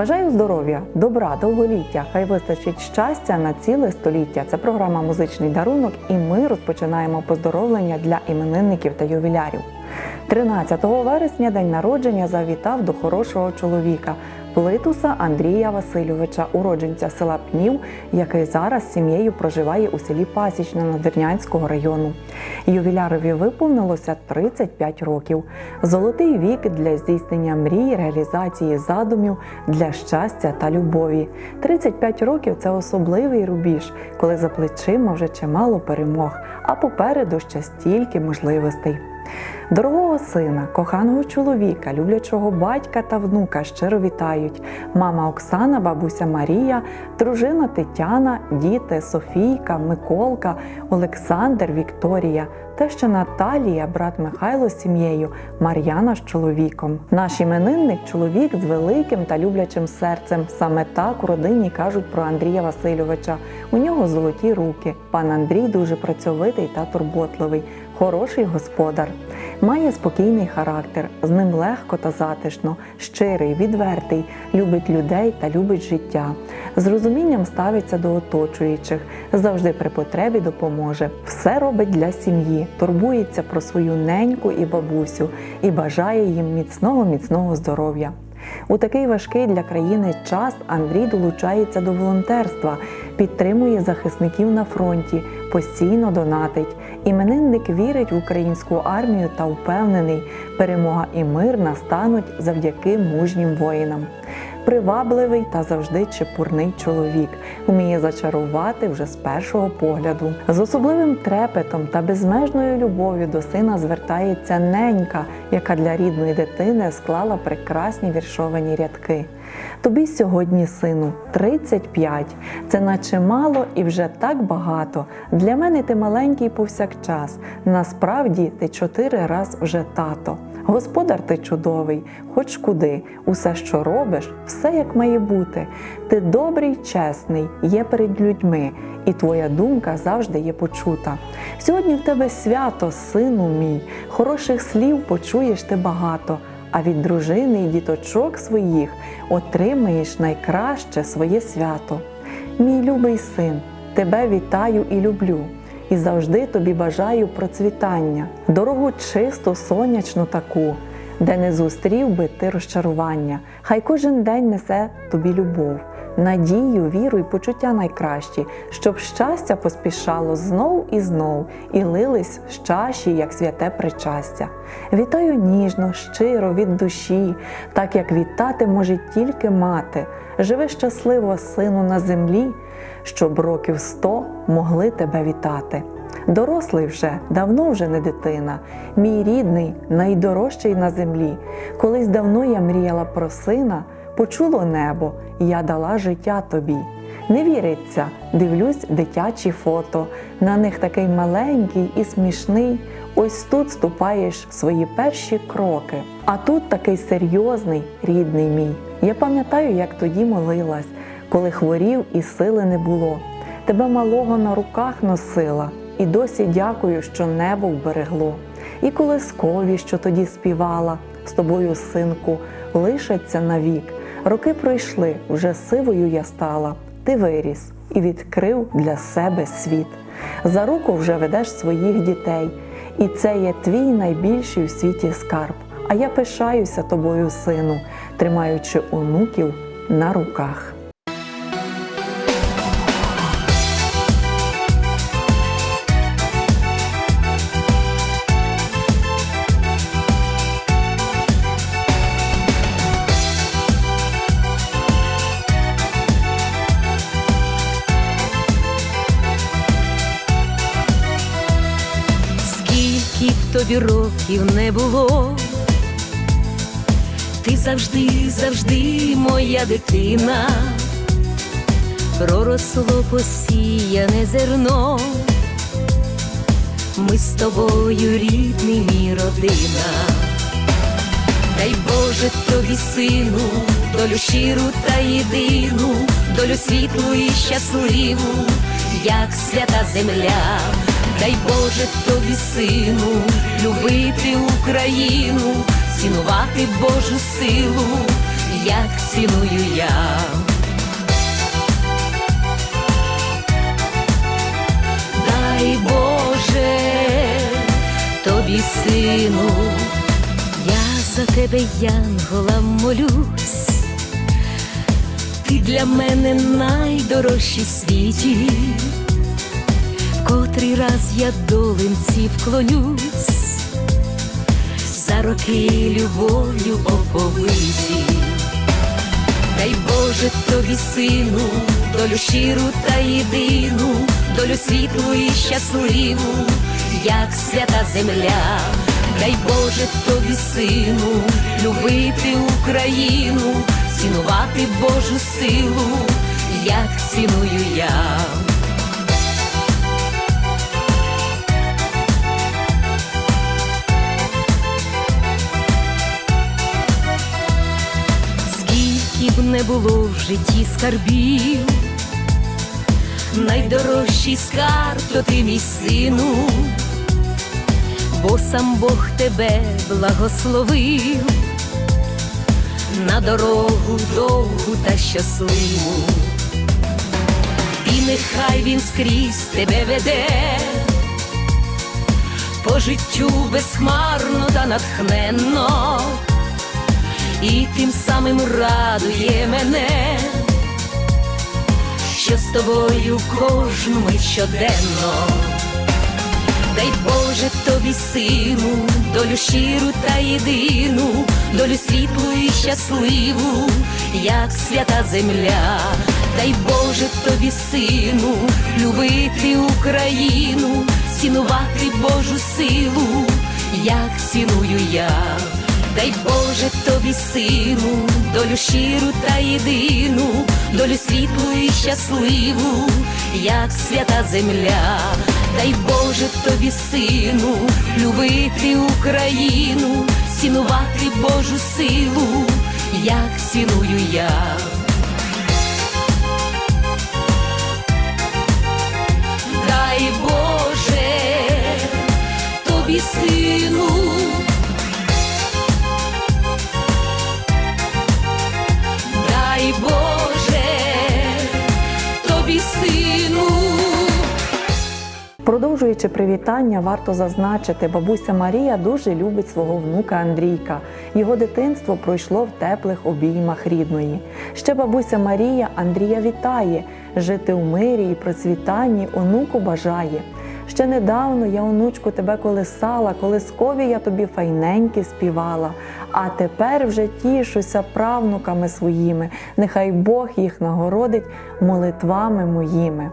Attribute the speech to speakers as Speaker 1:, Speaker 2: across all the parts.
Speaker 1: Бажаю здоров'я, добра, довголіття. Хай вистачить щастя на ціле століття. Це програма Музичний дарунок, і ми розпочинаємо поздоровлення для іменинників та ювілярів. 13 вересня день народження завітав до хорошого чоловіка Плитуса Андрія Васильовича, уродженця села Пнів, який зараз сім'єю проживає у селі Пасічне Надвірнянського району. Ювілярові виповнилося 35 років. Золотий вік для здійснення мрій, реалізації задумів для щастя та любові. 35 років це особливий рубіж, коли за плечима вже чимало перемог, а попереду ще стільки можливостей. Дорогого сина, коханого чоловіка, люблячого батька та внука щиро вітають мама Оксана, бабуся Марія, дружина Тетяна, діти Софійка, Миколка, Олександр, Вікторія, теща Наталія, брат Михайло з сім'єю, Мар'яна з чоловіком. Наш іменинник чоловік з великим та люблячим серцем. Саме так у родині кажуть про Андрія Васильовича. У нього золоті руки. Пан Андрій дуже працьовитий та турботливий, хороший господар. Має спокійний характер, з ним легко та затишно, щирий, відвертий, любить людей та любить життя. З розумінням ставиться до оточуючих, завжди при потребі допоможе. Все робить для сім'ї, турбується про свою неньку і бабусю і бажає їм міцного, міцного здоров'я. У такий важкий для країни час Андрій долучається до волонтерства, підтримує захисників на фронті, постійно донатить. Іменинник вірить в українську армію та впевнений, перемога і мир настануть завдяки мужнім воїнам. Привабливий та завжди чепурний чоловік, вміє зачарувати вже з першого погляду. З особливим трепетом та безмежною любов'ю до сина звертається ненька, яка для рідної дитини склала прекрасні віршовані рядки. Тобі сьогодні, сину, 35. Це наче мало і вже так багато. Для мене ти маленький повсякчас. Насправді ти чотири раз вже тато. Господар ти чудовий, хоч куди, усе, що робиш, все як має бути. Ти добрий, чесний, є перед людьми, і твоя думка завжди є почута. Сьогодні в тебе свято, сину мій, хороших слів почуєш ти багато. А від дружини і діточок своїх отримаєш найкраще своє свято. Мій любий син, тебе вітаю і люблю, і завжди тобі бажаю процвітання, дорогу чисту, сонячну таку, де не зустрів би ти розчарування. Хай кожен день несе тобі любов, надію, віру і почуття найкращі, щоб щастя поспішало знов і знов, і лились з чаші, як святе причастя. Вітаю ніжно, щиро, від душі, так як вітати може тільки мати. Живи щасливо, сину, на землі, щоб років сто могли тебе вітати. Дорослий вже, давно вже не дитина, мій рідний, найдорожчий на землі. Колись давно я мріяла про сина, почуло небо, я дала життя тобі. Не віриться, дивлюсь дитячі фото. На них такий маленький і смішний. Ось тут ступаєш свої перші кроки. А тут такий серйозний, рідний мій. Я пам'ятаю, як тоді молилась, коли хворів і сили не було. Тебе малого на руках носила, і досі дякую, що небо вберегло. І колискові, що тоді співала, з тобою, синку, лишаться навік. Роки пройшли, вже сивою я стала. Ти виріс і відкрив для себе світ. За руку вже ведеш своїх дітей, і це є твій найбільший у світі скарб. А я пишаюся тобою, сину, тримаючи онуків на руках.
Speaker 2: Скільки б тобі років не було, ти завжди, завжди моя дитина, проросло посіяне зерно, ми з тобою рідний мій родина. Дай Боже тобі, сину, долю щиру та єдину, долю світлу і щасливу, як свята земля. Дай Боже тобі, сину, любити Україну, цінувати Божу силу, як ціную я. Дай Боже тобі, сину, я за тебе, Янгола, молюсь, ти для мене найдорожчий в світі, котрий раз я долинці вклонюсь, за роки любов'ю оповиті. Дай Боже тобі, сину, долю щиру та єдину, долю світлу і щасливу, як свята земля. Дай Боже тобі, сину, любити Україну, цінувати Божу силу, як ціную я. Було в житті скарбів, найдорожчий скарб то ти мій сину, бо сам Бог тебе благословив. На дорогу довгу та щасливу, і нехай він скрізь тебе веде. По життю безхмарно та натхненно, і тим самим радує мене, що з тобою кожну мить щоденно. Дай Боже тобі, сину, долю щиру та єдину, долю світлу і щасливу, як свята земля. Дай Боже тобі, сину, любити Україну, цінувати Божу силу, як ціную я. Дай Боже тобі, сину, долю щиру та єдину, долю світлу і щасливу, як свята земля. Дай Боже тобі, сину, любити Україну, цінувати Божу силу, як ціную я. Дай Боже тобі, сину.
Speaker 1: Продовжуючи привітання, варто зазначити, бабуся Марія дуже любить свого внука Андрійка. Його дитинство пройшло в теплих обіймах рідної. Ще бабуся Марія Андрія вітає, жити в мирі і процвітанні онуку бажає. Ще недавно я, онучку, тебе колисала, колискові я тобі файненькі співала. А тепер вже тішуся правнуками своїми. Нехай Бог їх нагородить молитвами моїми.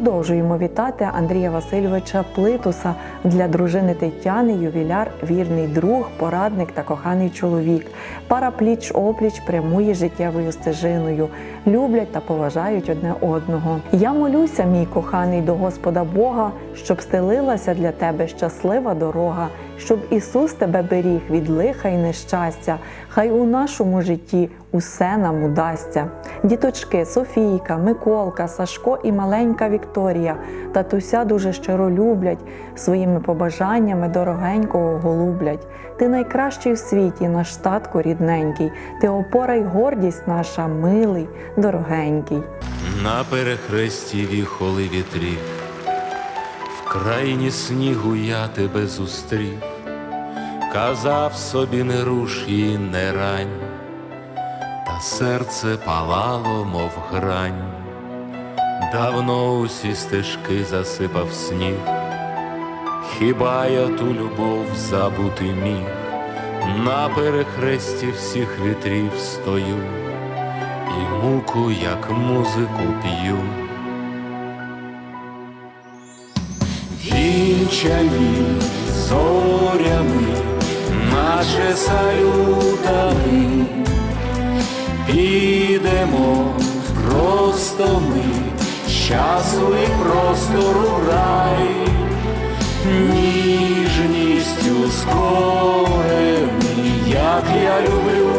Speaker 1: Продовжуємо вітати Андрія Васильовича Плитуса для дружини Тетяни, ювіляр, вірний друг, порадник та коханий чоловік. Пара пліч опліч прямує життєвою стежиною, люблять та поважають одне одного. Я молюся, мій коханий, до Господа Бога, щоб стелилася для тебе щаслива дорога, щоб Ісус тебе беріг від лиха і нещастя. Хай у нашому житті усе нам удасться. Діточки, Софійка, Миколка, Сашко і маленька Вікторія татуся дуже щиро люблять, своїми побажаннями дорогенького голублять. Ти найкращий в світі, наш татко рідненький, ти опора й гордість наша, милий, дорогенький.
Speaker 3: На перехресті віхоли вітрів, в країні снігу я тебе зустрів, казав собі не руш і не рань, та серце палало, мов грань, давно усі стежки засипав сніг, хіба я ту любов забути міг, на перехресті всіх вітрів стою і муку, як музику п'ю. Вінчані зорями, наче салютами, підемо просто ми, часу і простору рай, ніжністю скорений, як я люблю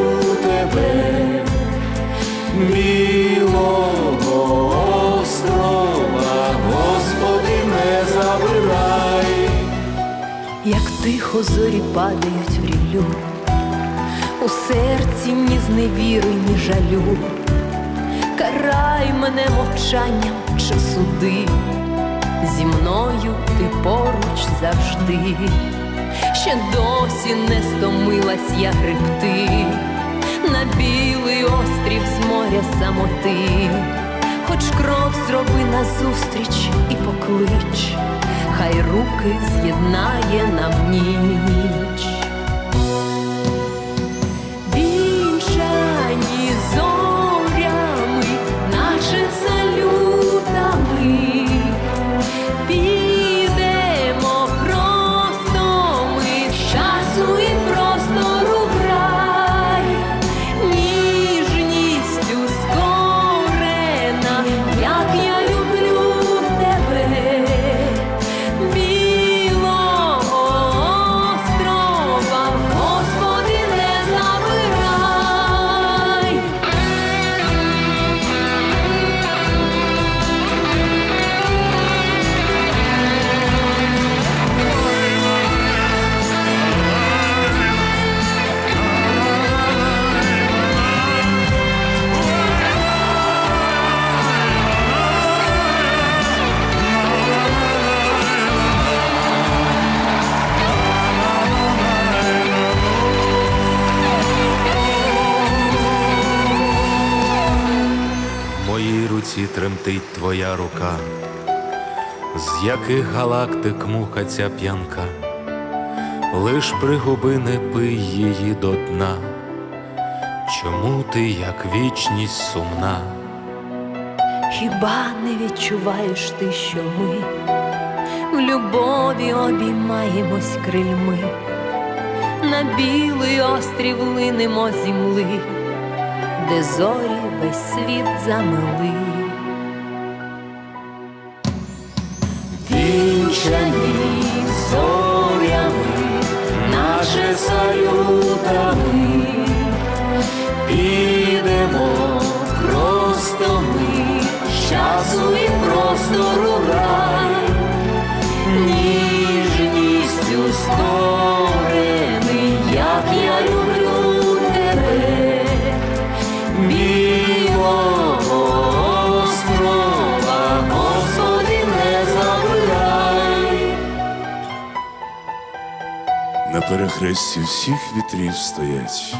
Speaker 3: тебе. Білого острова, Господи, не забирай.
Speaker 2: як тихо зорі падають в у серці ні зневіри, ні жалю, карай мене мовчанням чи суди, зі мною ти поруч завжди, ще досі не стомилась я гребти. На білий острів з моря самоти, хоч крок зроби назустріч і поклич, хай руки з'єднає нам ніч.
Speaker 3: Моїй тремтить твоя рука, з яких галактик муха ця п'янка, лиш пригуби не пий її до дна. Чому ти, як вічність сумна?
Speaker 2: Хіба не відчуваєш ти, що ми в любові обіймаємось крильми, на білий острів линемо зімли, де зорі весь світ замили.
Speaker 3: Вінчані зорями, наче салютами, підемо просто ми, часу і простору рай, ніжністю скорений,
Speaker 4: перехресті всіх вітрів стоять,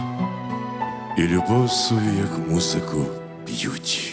Speaker 4: і любов свою, як музику, п'ють.